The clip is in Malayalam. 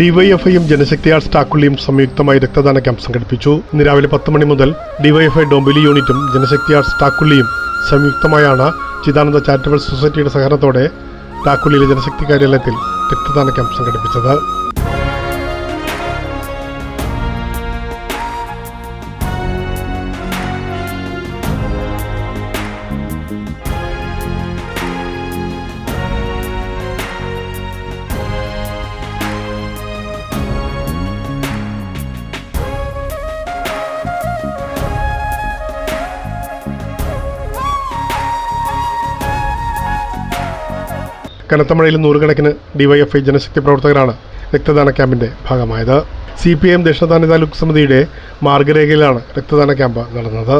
ഡിവൈഎഫ്ഐയും ജനശക്തി ആർട്സ് ടാക്കുള്ളിയും സംയുക്തമായി രക്തദാന ക്യാമ്പ് സംഘടിപ്പിച്ചു. ഇന്ന് രാവിലെ പത്ത് മണി മുതൽ ഡിവൈഎഫ്ഐ ഡോംബിലി യൂണിറ്റും ജനശക്തി ആർട്സ് ടാക്കുള്ളിയും സംയുക്തമായാണ് ചിദാനന്ദ ചാരിറ്റബിൾ സൊസൈറ്റിയുടെ സഹകരണത്തോടെ ടാക്കുള്ളിയിലെ ജനശക്തി കാര്യാലയത്തിൽ രക്തദാന ക്യാമ്പ് സംഘടിപ്പിച്ചത്. കനത്ത മഴയിൽ നൂറുകണക്കിന് ഡിവൈഎഫ്ഐ ജനശക്തി പ്രവർത്തകരാണ് രക്തദാന ക്യാമ്പിന്റെ ഭാഗമായത്. സി പി എം ദക്ഷിണദാന താലൂക്ക് സമിതിയുടെ മാർഗരേഖയിലാണ് രക്തദാന ക്യാമ്പ് നടന്നത്.